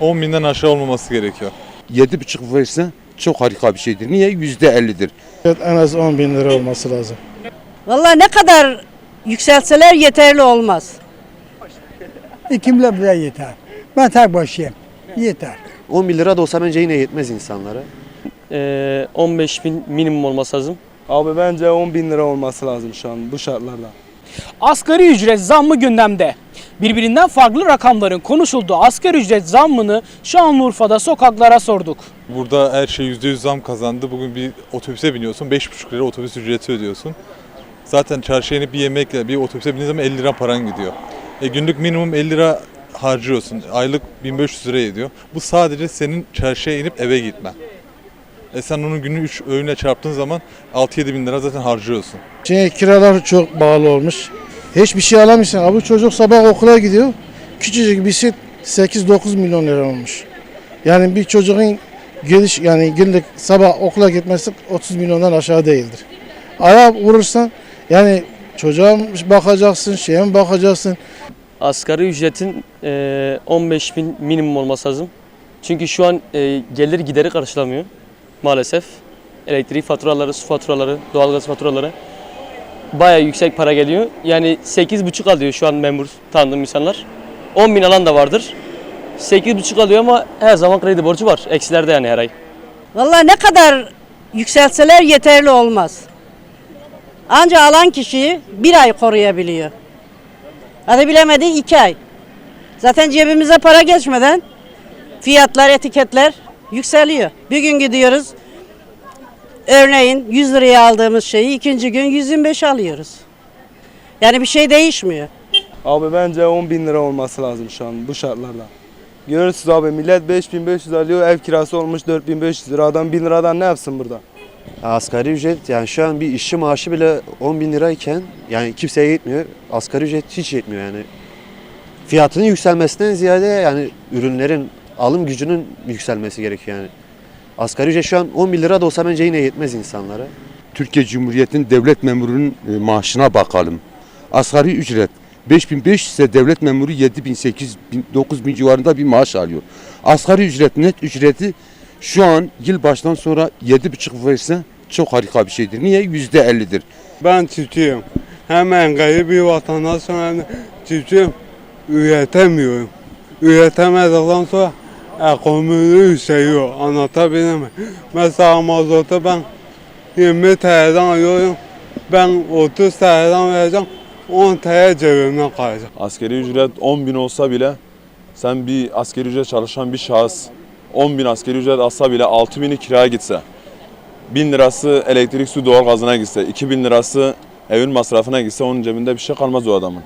10 binden aşağı olmaması gerekiyor. 7,5 verse çok harika bir şeydir. Niye? %50'dir. Evet, en az 10 bin lira olması lazım. Vallahi ne kadar yükselseler yeterli olmaz. İkimle bile yeter. Ben tek başıyım. Yeter. 10 bin lira da olsa bence yine yetmez insanlara. Ee, 15 bin minimum olması lazım. Abi bence 10 bin lira olması lazım şu an bu şartlarda. Asgari ücret zammı gündemde. Birbirinden farklı rakamların konuşulduğu asgari ücret zammını Şanlıurfa'da sokaklara sorduk. Burada her şey %100 zam kazandı. Bugün bir otobüse biniyorsun 5,5 lira otobüs ücreti ödüyorsun. Zaten çarşıya inip bir yemekle bir otobüse bindiğin zaman 50 lira paran gidiyor. E günlük minimum 50 lira harcıyorsun. Aylık 1500 lira ediyor. Bu sadece senin çarşıya inip eve gitmen. E sen onun günü 3 öğüne çarptığın zaman 6-7 bin lira zaten harcıyorsun. Şimdi kiralar çok bağlı olmuş. Hiçbir şey alamıyorsun. Abi çocuk sabah okula gidiyor. Küçücük bir şey 8-9 milyon lira olmuş. Yani bir çocuğun geliş yani günlük sabah okula gitmesi 30 milyondan aşağı değildir. Aya vurursan yani çocuğa bakacaksın, şeye mi bakacaksın? Asgari ücretin e, 15 bin minimum olması lazım. Çünkü şu an e, gelir gideri karşılamıyor maalesef. Elektrik faturaları, su faturaları, doğalgaz faturaları bayağı yüksek para geliyor. Yani 8,5 alıyor şu an memur tanıdığım insanlar. 10 bin alan da vardır. 8,5 alıyor ama her zaman kredi borcu var. Eksilerde yani her ay. Vallahi ne kadar yükselseler yeterli olmaz. Anca alan kişiyi bir ay koruyabiliyor. Hadi bilemedi iki ay. Zaten cebimize para geçmeden fiyatlar, etiketler yükseliyor. Bir gün gidiyoruz, örneğin 100 liraya aldığımız şeyi ikinci gün 125 alıyoruz. Yani bir şey değişmiyor. Abi bence 10 bin lira olması lazım şu an bu şartlarda. Görürsünüz abi millet 5500 alıyor ev kirası olmuş 4500 lira adam 1000 liradan ne yapsın burada? Asgari ücret yani şu an bir işçi maaşı bile 10 bin lirayken yani kimseye yetmiyor. Asgari ücret hiç yetmiyor yani. Fiyatının yükselmesinden ziyade yani ürünlerin alım gücünün yükselmesi gerekiyor yani. Asgari ücret şu an 10 bin lira da olsa bence yine yetmez insanlara. Türkiye Cumhuriyeti'nin devlet memurunun e, maaşına bakalım. Asgari ücret 5500 ise devlet memuru 7000, 8000, 9000 civarında bir maaş alıyor. Asgari ücret net ücreti şu an yıl baştan sonra 7,5 verse çok harika bir şeydir. Niye? %50'dir. Ben çiftçiyim. Hem engelli bir vatandaşım hem de çiftçiyim. Üretemiyorum. Üretemedikten sonra ekonomi yükseliyor. Anlatabilir miyim? Mesela mazotu ben 20 TL'den alıyorum. Ben 30 TL'den vereceğim. 10 TL cebimden kalacak. Askeri ücret 10 bin olsa bile sen bir askeri ücret çalışan bir şahıs 10 bin askeri ücret alsa bile 6 bini kiraya gitse 1000 lirası elektrik su doğal gazına gitse 2000 lirası evin masrafına gitse onun cebinde bir şey kalmaz o adamın.